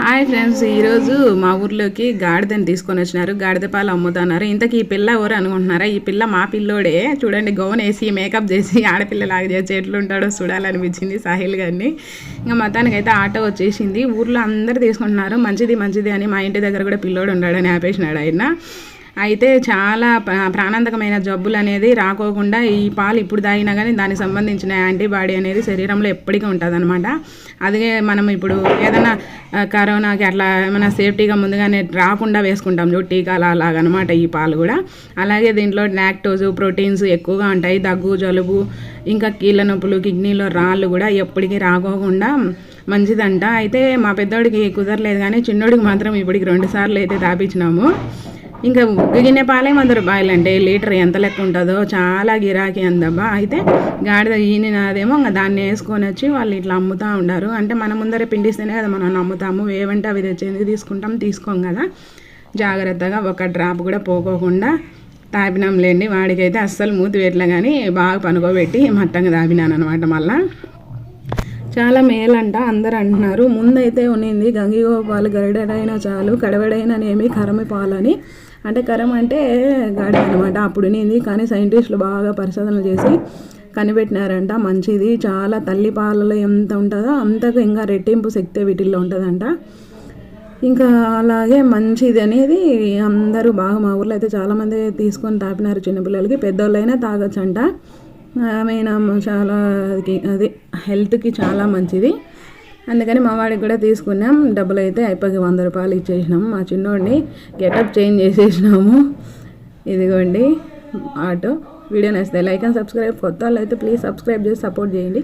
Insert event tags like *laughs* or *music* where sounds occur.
Hi friends ఈరోజు మా ఊర్లోకి గాడిదని తీసుకొని వచ్చినారు. గాడిద పాలు అమ్ముతున్నారు. ఇంతకీ ఈ పిల్ల ఎవరు అనుకుంటున్నారా? ఈ పిల్ల మా పిల్లోడే. చూడండి గౌన్ వేసి మేకప్ చేసి *laughs* ఆడపిల్లలాగా చేసి ఎట్లుంటాడో చూడాలనిపించింది సాహిల్ గారిని. ఇంకా మొత్తానికి అయితే ఆటో వచ్చేసింది. ఊర్లో అందరు తీసుకుంటున్నారు. మంచిది మంచిది అని మా ఇంటి దగ్గర కూడా పిల్లోడు ఉన్నాడని ఆపేసినాడు ఆయన. అయితే చాలా ప్రాణాంతకమైన జబ్బులు అనేది రాకోకుండా ఈ పాలు ఇప్పుడు తాగినా కానీ దానికి సంబంధించిన యాంటీబాడీ అనేది శరీరంలో ఎప్పటికీ ఉంటుంది అనమాట అదే మనం ఇప్పుడు ఏదైనా కరోనాకి అట్లా ఏమైనా సేఫ్టీగా ముందుగానే రాకుండా వేసుకుంటాం చూ టీకాలు అలాగనమాట ఈ పాలు కూడా. అలాగే దీంట్లో లాక్టోజ్ ప్రోటీన్స్ ఎక్కువగా ఉంటాయి. దగ్గు జలుబు ఇంకా కీళ్ళ నొప్పులు కిడ్నీలో రాళ్ళు కూడా ఎప్పటికీ రాకోకుండా మంచిదంట. అయితే మా పెద్దోడికి కుదరలేదు కానీ చిన్నోడికి మాత్రం ఇప్పటికి రెండు సార్లు అయితే తాపించినాము. ఇంకా గిన్నె పాలే వంద రూపాయలు అంటే లీటర్ ఎంత లెక్క ఉంటుందో చాలా గిరాకీ అందబ్బా అయితే గాడిద ఈనినదేమో ఇంకా దాన్ని వేసుకొని వచ్చి వాళ్ళు ఇట్లా అమ్ముతూ ఉండారు. అంటే మన ముందరే పిండిస్తేనే కదా మనం నమ్ముతాము ఏవంటే అవి తెచ్చేందుకు తీసుకుంటాం తీసుకోం కదా. జాగ్రత్తగా ఒక డ్రాప్ కూడా పోకోకుండా తాపినాంలేండి వాడికైతే అస్సలు మూతి పెట్టలే కానీ బాగా పనుకోబెట్టి మట్టంగా తాపినాను అనమాట మళ్ళీ. చాలా మేలంట అందరు అంటున్నారు. ముందైతే ఉన్నింది గంగిగోపాలు గరిడైనా చాలు కడవడైననేమి కరమి పాలని. అంటే కరం అంటే గాడి అనమాట అప్పుడు ఉన్నింది కానీ సైంటిస్టులు బాగా పరిశోధనలు చేసి కనిపెట్టినారంట. మంచిది చాలా తల్లి పాలలో ఎంత ఉంటుందో అంతకు ఇంకా రెట్టింపు శక్తి వీటిల్లో ఉంటుందంట. ఇంకా అలాగే మంచిది అనేది అందరూ బాగా మా ఊర్లో అయితే చాలామంది తీసుకొని తాపినారు చిన్నపిల్లలకి. పెద్దోళ్ళైనా తాగొచ్చంట. ఆమెనా చాలా అది- అది హెల్త్కి చాలా మంచిది. అందుకని మా వాడికి కూడా తీసుకున్నాం. డబ్బులు అయితే అయిపోయి వంద రూపాయలు ఇచ్చేసినాము మా చిన్నోడిని గెటప్ చేంజ్ చేసేసినాము. ఇదిగోండి ఆటో. వీడియో నచ్చితే లైక్ అండ్ సబ్స్క్రైబ్. కొత్త వాళ్ళు అయితే ప్లీజ్ సబ్స్క్రైబ్ చేసి సపోర్ట్ చేయండి.